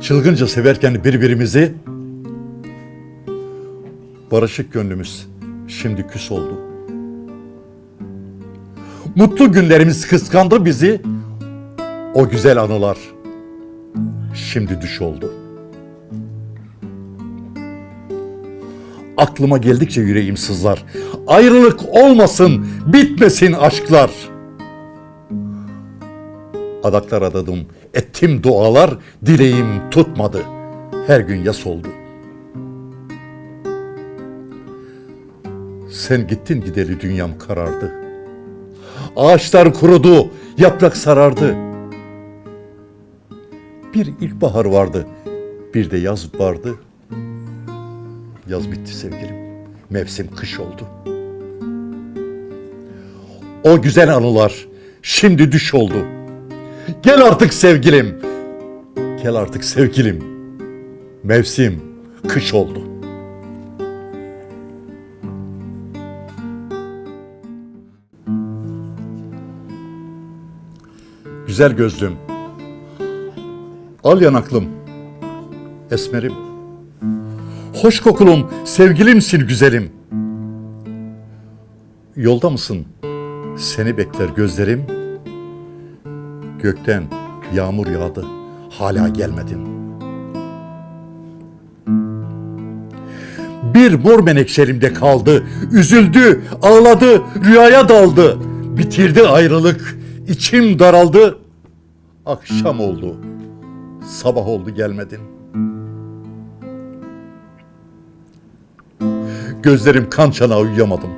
Çılgınca severken birbirimizi barışık gönlümüz şimdi küs oldu. Mutlu günlerimiz kıskandı bizi. O güzel anılar şimdi düş oldu. Aklıma geldikçe yüreğim sızlar. Ayrılık olmasın, bitmesin aşklar. Adaklar adadım, ettim dualar, dileğim tutmadı. Her gün yas oldu. Sen gittin gideli dünyam karardı. Ağaçlar kurudu, yaprak sarardı. Bir ilkbahar vardı, bir de yaz vardı. Yaz bitti sevgilim. Mevsim kış oldu. O güzel anılar şimdi düş oldu. Gel artık sevgilim. Gel artık sevgilim. Mevsim kış oldu. Güzel gözlüm. Al yanaklım. Esmerim. Hoş kokulum, sevgilimsin güzelim. Yolda mısın? Seni bekler gözlerim. Gökten yağmur yağdı, hala gelmedin. Bir mor menekşerimde kaldı, üzüldü, ağladı, rüyaya daldı. Bitirdi ayrılık, içim daraldı. Akşam oldu, sabah oldu gelmedin. Gözlerim kan çanağı uyuyamadım.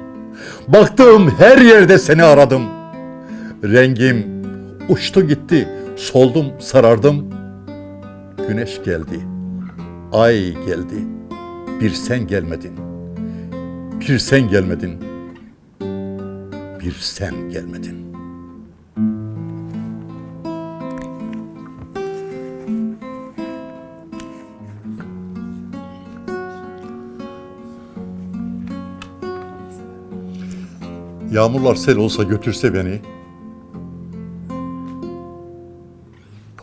Baktığım her yerde seni aradım. Rengim uçtu gitti, soldum, sarardım. Güneş geldi, ay geldi. Bir sen gelmedin. Bir sen gelmedin. Bir sen gelmedin. Yağmurlar sel olsa götürse beni.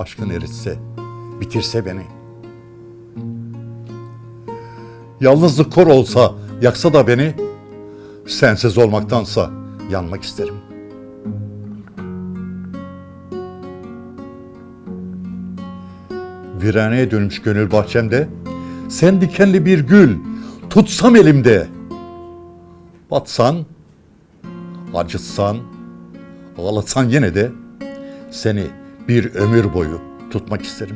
Aşkın eritse, bitirse beni. Yalnızlık kor olsa, yaksa da beni. Sensiz olmaktansa yanmak isterim. Viraneye dönmüş gönül bahçemde, sen dikenli bir gül, tutsam elimde. Batsan, acıtsan, ağlatsan yine de seni bir ömür boyu tutmak isterim.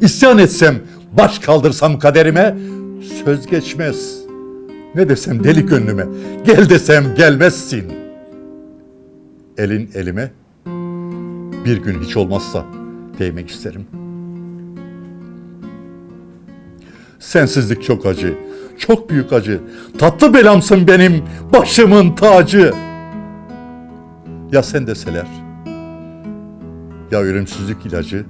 İsyan etsem, baş kaldırsam kaderime söz geçmez. Ne desem deli gönlüme, gel desem gelmezsin. Elin elime bir gün hiç olmazsa değmek isterim. Sensizlik çok acı, çok büyük acı. Tatlı belamsın benim, başımın tacı. Ya sen deseler, ya ölümsüzlük ilacı.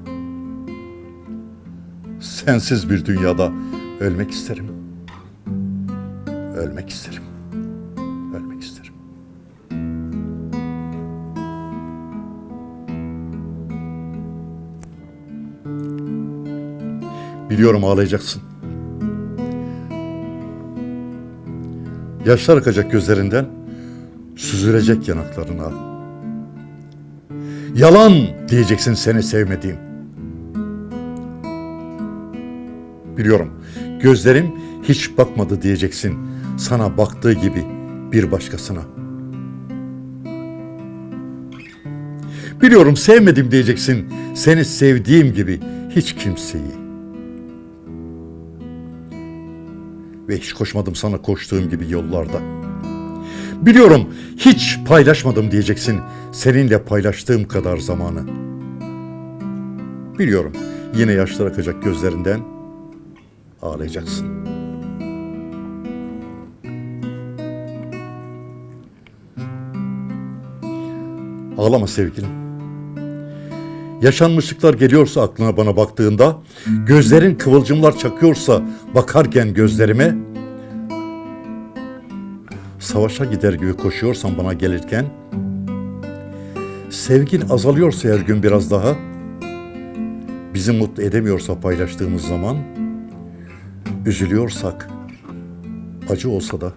Sensiz bir dünyada ölmek isterim. Ölmek isterim. Ölmek isterim. Biliyorum ağlayacaksın. Yaşlar akacak gözlerinden, süzülecek yanaklarına. Yalan diyeceksin seni sevmediğim. Biliyorum, gözlerim hiç bakmadı diyeceksin sana baktığı gibi bir başkasına. Biliyorum sevmedim diyeceksin seni sevdiğim gibi hiç kimseyi. ve hiç koşmadım sana koştuğum gibi yollarda. Biliyorum hiç paylaşmadım diyeceksin seninle paylaştığım kadar zamanı. Biliyorum yine yaşlar akacak gözlerinden ağlayacaksın. Ağlama sevgilim. Yaşanmışlıklar geliyorsa aklına bana baktığında, gözlerin kıvılcımlar çakıyorsa bakarken gözlerime, savaşa gider gibi koşuyorsan bana gelirken, Sevgin azalıyorsa her gün biraz daha, bizi mutlu edemiyorsa paylaştığımız zaman, üzülüyorsak, acı olsa da,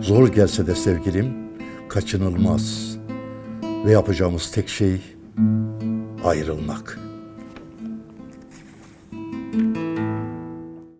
zor gelse de sevgilim, kaçınılmaz ve yapacağımız tek şey ayrılmak.''